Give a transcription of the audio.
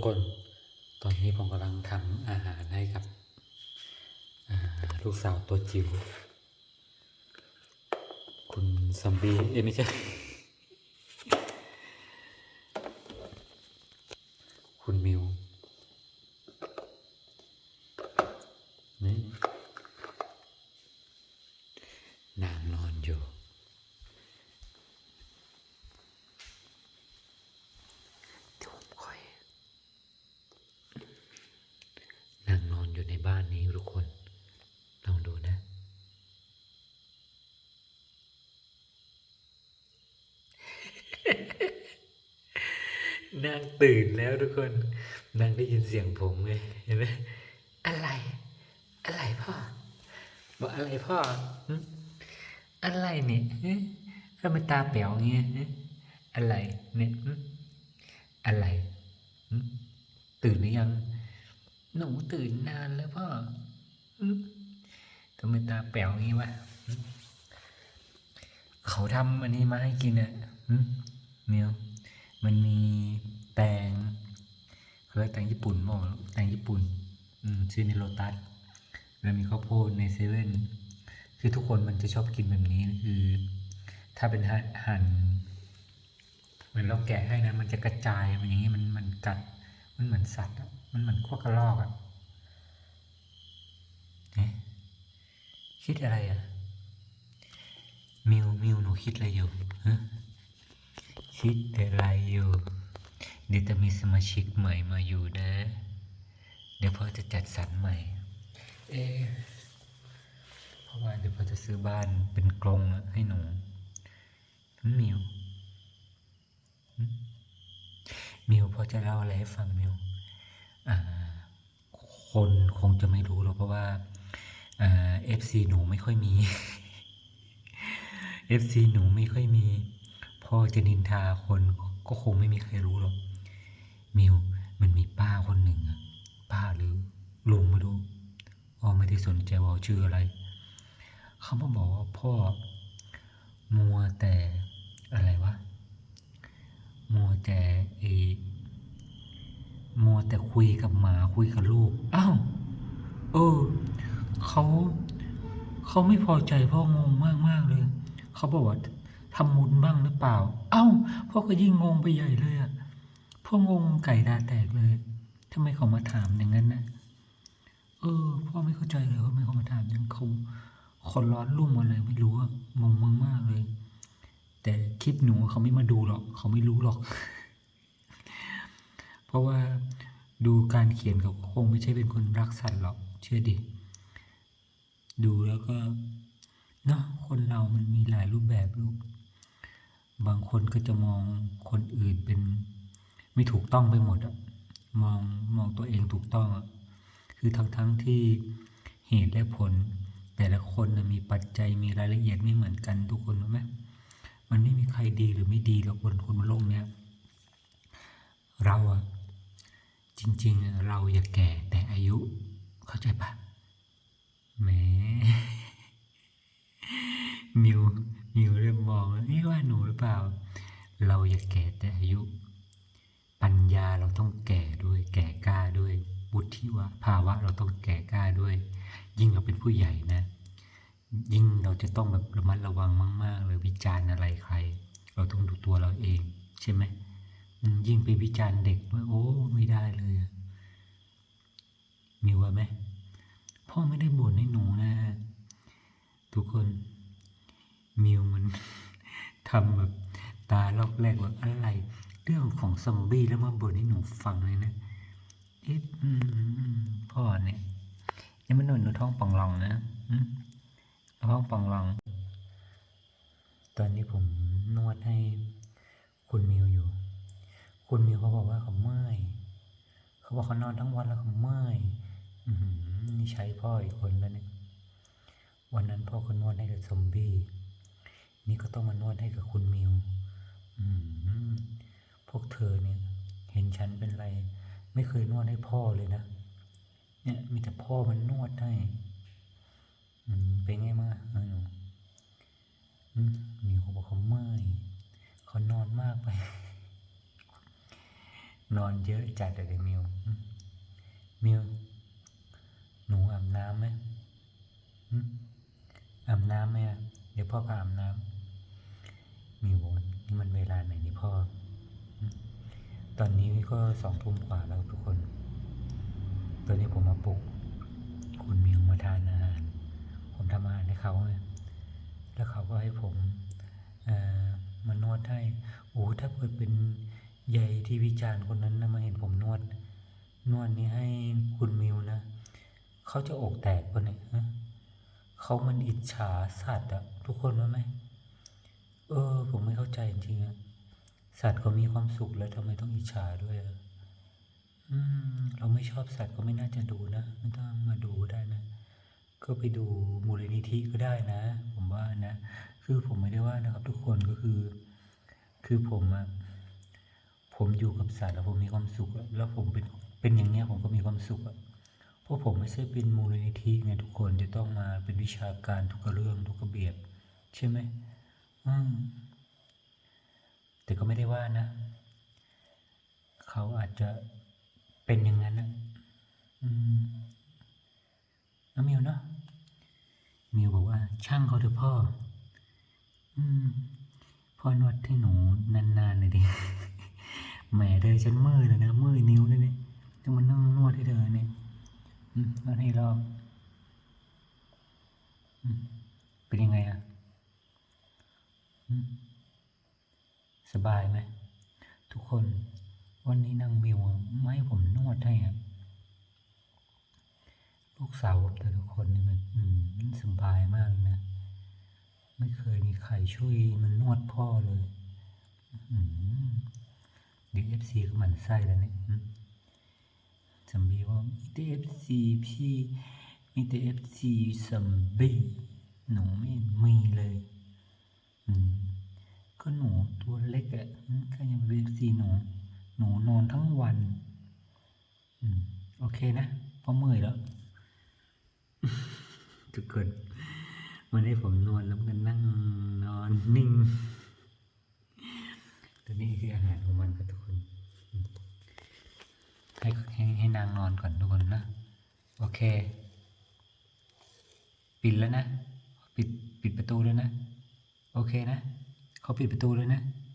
ทุกคน ตอนนี้ผมกำลังทำอาหารให้กับลูกสาวตัวจิ๋ว คุณซอมบี้เอ้ยไม่ใช่ คุณมิวนี่นางนอนอยู่ ที่ผมคอย นางนอนอยู่ในบ้านนี้ทุกคน ลองดูนะ นางตื่นแล้วทุกคน นางได้ยินเสียงผมไงเห็นไหมอะไร อะไรพ่อ บอกอะไรพ่อ อะไรเนี่ยทำไมตาแป๋วเงี้ยอะไรเนี่ยอะไร ตื่นหรือยัง หนูตื่นนานแล้วพ่อทำไมตาแป๋วงี้วะเขาทำอันนี้มาให้กินอะ มันมีแตงเขาเรียกแตงญี่ปุ่นบอกแตงญี่ปุ่นอืมชื่อในโลตัสแล้วมีข้าวโพดในเซเว่นคือทุกคนมันจะชอบกินแบบนี้คือ ถ้าเป็นหั่นหั่นเหมือนเราแกะให้นะ มันจะกระจายมันอย่างนี้มันมันกัด มันเหมือนสัตว์อะมันเหมือนพวกกระรอกอะเอ๊ะคิดอะไรอะมิวมิวหนูคิดอะไรอยู่ฮะ คิดอะไรอยู่เดี๋ยวจะมีสมาชิกใหม่มาอยู่นะ เดี๋ยวพ่อจะจัดสรรใหม่ เอเพราะว่าเดี๋ยวพ่อจะซื้อบ้านเป็นกรงให้หนูมิวมิวพ่อจะเล่าอะไรให้ฟังมิวคนคงจะไม่รู้หรอกเพราะว่าอ่าเอฟซีหนูไม่ค่อยมีเอฟซีหนูไม่ค่อยมี พ่อจะนินทาคนก็คงไม่มีใครรู้หรอก มิวมันมีป้าคนหนึ่งอะป้าหรือลุงไม่รู้พ่อไม่ได้สนใจว่าชื่ออะไร เขามาบอกว่าพ่อ มัวแต่อะไรวะ มัวแต่เอมัวแต่คุยกับหมาคุยกับลูก อ้าว เออ เขา เขาไม่พอใจพ่องงมากมากเลย เขาบอกว่า ทำมุนบ้างหรือเปล่า เอ้าพ่อก็ยิ่งงงไปใหญ่เลยอะพ่องงไก่ตาแตกเลยทำไมเขามาถามอย่างนั้นนะเออพ่อไม่เข้าใจเลยว่าทำไมเขามาถามอย่างนั้นเขาคนร้อนรุ่มอะไรไม่รู้อะงงมากๆเลย แต่คลิปหนูเขาไม่มาดูหรอก เขาไม่รู้หรอก เพราะว่าดูการเขียนเขาคงไม่ใช่เป็นคนรักสัตว์หรอก เชื่อดิ ดูแล้วก็เนาะคนเรามันมีหลายรูปแบบลูก บางคนก็จะมองคนอื่นเป็นไม่ถูกต้องไปหมดอะมองมองตัวเองถูกต้องอะคือทั้งทั้งที่เหตุและผล แต่ละคนมีปัจจัยมีรายละเอียดไม่เหมือนกันทุกคนรู้ไหมมันไม่มีใครดีหรือไม่ดีหรอกบนคนบนโลกเนี้ยเราอะจริง ๆ เราอย่าแก่แต่อายุเข้าใจปะแหม มิวมิวเริ่มมองแล้วนี่ว่าหนูหรือเปล่า เราอย่าแก่แต่อายุ ปัญญาเราต้องแก่ด้วย แก่กล้าด้วยวุฒิวะภาวะเราต้องแก่กล้าด้วย ยิ่งเราเป็นผู้ใหญ่นะ ยิ่งเราจะต้องแบบระมัดระวังมาก ๆ เลยวิจารณ์อะไรใคร เราต้องดูตัวเราเอง ใช่ไหมยิ่งไปวิจารณ์เด็กด้วยโอ้ไม่ได้เลยมิวว่าไหมพ่อไม่ได้บ่นให้หนูนะ ทุกคน มิวมันทำแบบตาลอกแรกว่าอะไร เรื่องของซอมบี้แล้วมาบ่นให้หนูฟังเลยนะเอ๊ะพ่อเนี่ยยังไม่หนุนหนูท้องป่องรองนะท้องป่องรอง ตอนนี้ผมนวดให้คุณมิวอยู่ คุณมิวเขาบอกว่าเขาเมื่อยเขาบอกเขานอนทั้งวันแล้วเขาเมื่อยนี่ใช้พ่ออีกคนแล้วเนี่ยวันนั้นพ่อก็นวดให้กับซอมบี้ นี่ก็ต้องมานวดให้กับคุณมิวพวกเธอเนี่ยเห็นฉันเป็นไร ไม่เคยนวดให้พ่อเลยนะ เนี่ยมีแต่พ่อมันนวดให้เป็นไงมาหนูมิวเขาบอกเขาเมื่อยเขานอนมากไป นอนเยอะจัดเลยมิวมิวหนูอาบน้ำไหมอาบน้ำไหมเดี๋ยวพ่อพาอาบน้ำ มีวนนี่มันเวลาไหนนี่พ่อ ตอนนี้ก็สองทุ่มกว่าแล้วทุกคน ตอนนี้ผมมาปลุก คุณเมิวมาทานอาหาร ผมทำอาหารให้เขาไงแล้วเขาก็ให้ผมมานวดให้โอ้ถ้าเกิดเป็นใยที่วิจารณ์คนนั้นนะมาเห็นผมนวด นวดนี้ให้คุณมิวนะเขาจะอกแตกปะเนี่ยเขามันอิจฉาสัตว์อะทุกคนว่าไหม เออ ผมไม่เข้าใจจริงๆอะสัตว์เขามีความสุขแล้วทำไมต้องอิจฉาด้วยอืมเราไม่ชอบสัตว์ก็ไม่น่าจะดูนะไม่ต้องมาดูได้นะ ก็ไปดูมูลนิธิก็ได้นะ ผมว่านะ คือผมไม่ได้ว่านะครับ ทุกคนก็คือ คือผมอะผมอยู่กับสัตว์แล้วผมมีความสุข แล้วผมเป็นเป็นอย่างเงี้ยผมก็มีความสุขอะเพราะผมไม่ใช่เป็นมูลนิธิไงทุกคนจะต้องมาเป็นวิชาการทุกเรื่องทุกระเบียบ ใช่ไหม แต่ก็ไม่ได้ว่านะ เขาอาจจะเป็นอย่างนั้นนะอืมน้องมิวเนาะมิวบอกว่า ช่างเขาเถอะพ่อ อืม พ่อนวดให้หนูนานๆหน่อยดิแหมเธอฉันมือเลยนะมือนิ้วเลยเนี่ยต้องมานั่งนวดให้เธอเนี่ยอืมนวดให้รอบอืมเป็นยังไงอะอืม สบายไหมทุกคน วันนี้นางมิวไม่ให้ผมนวดให้อะลูกสาวแต่ละคนนี่มันอืมสบายมากนะ ไม่เคยมีใครช่วยมันนวดพ่อเลยดีเอฟซีก็หมันไส้แล้วเนี่ยสัมบีว่ามีแต่เอฟซีพี่มีแต่เอฟซีสัมบีหนูไม่มีเลย อืม ก็หนูตัวเล็กอะ่ะอืมก็ยังเรียกสีหนู หนูนอนทั้งวัน อืม โอเคนะเพราะเมื่อยแล้ว ทุกคนวันนี้ผมนอนแล้วมันนั่งนอนนิ่งตัวนี้คืออาหารของมันครับทุกคน ให้ให้ให้นางนอนก่อนทุกคนนะ โอเค ปิดแล้วนะ ปิดปิดประตูแล้วนะ โอเคนะ เขาปิดประตูเลยนะอืม